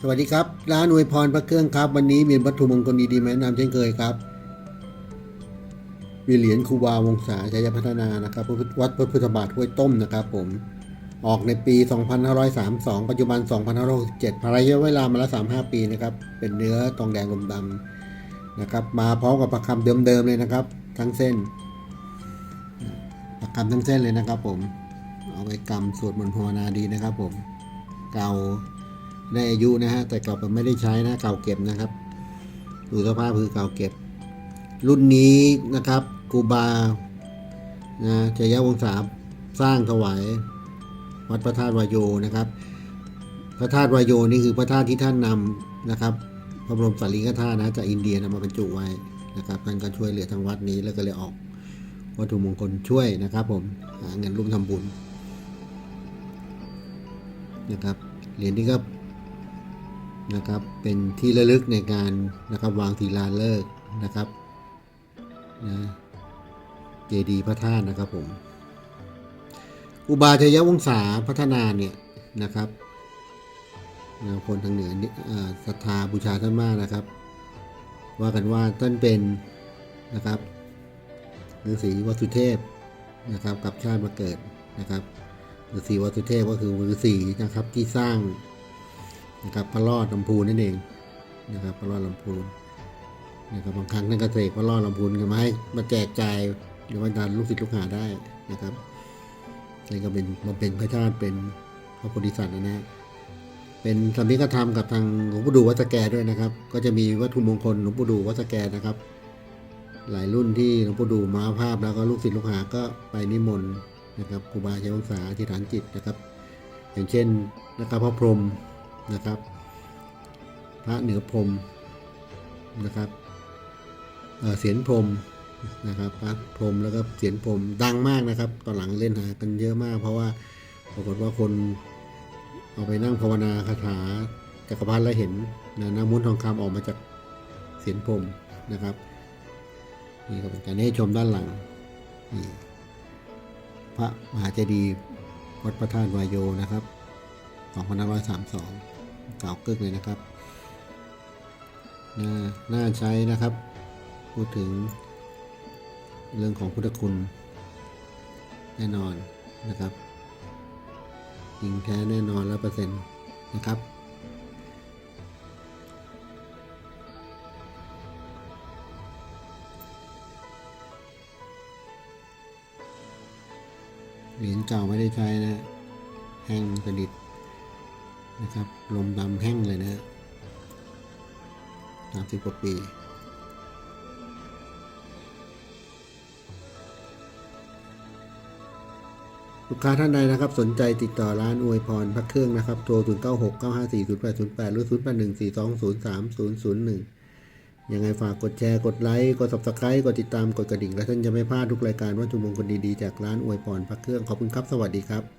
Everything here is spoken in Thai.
สวัสดีครับ ร้านอวยพรพระเครื่องครับ วันนี้มีวัตถุมงคลดีๆมาแนะนำเช่นเคยครับ มีเหรียญคูบาวงศาชัยพัฒนานะครับวัดพระพุทธบาทห้วยต้มนะครับ ผมออกในปี 2532 ปัจจุบัน 2567ภายในเวลามาแล้ว35 ปีนะครับ เป็นเนื้อทองแดงลมดำนะครับ มาพร้อมกับประคำเดิมๆเลยนะครับ ทั้งเส้น ประคำทั้งเส้นเลยนะครับ ผม เอาไปกำสวดมนต์ภาวนาดีนะครับ ผม เก่า ได้อายุนะฮะแต่เก่าแบบไม่ได้ใช้นะเก่าเก็บนะครับดูสภาพคือเก่าเก็บ รุ่นนี้นะครับกูบานะจยะวงศาสร้างถวายวัดพระธาตุวายโยนะครับ พระธาตุวายโยนี่คือพระธาตุที่ท่านนำนะครับพระบรมสารีริกธาตุนะจากอินเดียนำมาบรรจุไว้นะครับท่านก็ช่วยเหลือทางวัดนี้แล้วก็เลยออกวัตถุมงคลช่วยนะครับ ผมหาเงินร่วมทำบุญนะครับเหรียญนี้ก็ นะครับเป็นที่ระลึกในการนะครับวางศิลาฤกษ์นะครับนะเจดีย์พระธาตุนะครับผมอุบาทยวงศาพัฒนาเนี่ยนะครับนะคนทางเหนือนี่อ่าศรัทธาบูชาท่านมากนะครับ ว่ากันว่าท่านเป็นนะครับฤาษีวัสุเทพนะครับกับชาติมาเกิดนะครับฤาษีวัสุเทพก็คือฤาษีนะครับที่สร้าง นะครับพระรอดลำพูนนั่นเองนะครับพระรอดลำพูนนะครับบางครั้งท่านก็เสกพระรอดลำพูนกันมาให้มาแจกจ่ายหรือว่าดันลูกศิษย์ลูกหาได้นะครับนี่ก็เป็นมาเป็นพระชาติเป็นพระโพธิสัตว์นะนะเป็นสำนิกธรรมกับทางหลวงปู่ดูวัดสแกด้วยนะครับ ก็จะมีวัตถุมงคลหลวงปู่ดูวัดสแกนะครับ หลายรุ่นที่หลวงปู่ดูมาภาพแล้วก็ลูกศิษย์ลูกหาก็ไปนิมนต์นะครับครูบาชัยวงศาอธิษฐานจิตนะครับ อย่างเช่นนะครับพระพรหม นะครับ พระเหนือพรมนะครับเเสียนพรมนะครับพระพรมแล้วก็เสียงพรมดังมากนะครับ ตอนหลังเล่นหากันเยอะมาก เพราะว่าปรากฏว่าคนเอาไปนั่งภาวนาคาถาจักรพรรดิแล้วเห็นนะน้ำมุนทองคำออกมาจากเสียงพรมนะครับนี่ก็เป็นการให้ชมด้านหลังนี่พระมหาเจดีย์วัดพระธาตุวายโยนะครับ 2532เก่ากึกเลยนะครับน่าน่าใช้นะครับ พูดถึงเรื่องของพุทธคุณ แน่นอนนะครับจริงแท้แน่นอนร้อเปอร์เซ็นต์นะครับเหรียญเก่าไม่ได้ใช้นะ แห้งสนิท นะครับลมดำแห้งเลยนะสามสิบกว่าปีลูกค้าท่านใดนะครับ สนใจติดต่อร้านอวยพรพระเครื่องนะครับโทร 0 9 6 9 5 4 0 8 0 8 หรือ 0 8 1 4 2 0 3 0 0 1 ยังไงฝากกดแชร์กดไลค์ กด subscribe กดติดตามกดกระดิ่ง และท่านจะไม่พลาดทุกรายการวัตถุมงคลดี ๆ จากร้านอวยพรพระเครื่อง ขอบคุณครับ สวัสดีครับ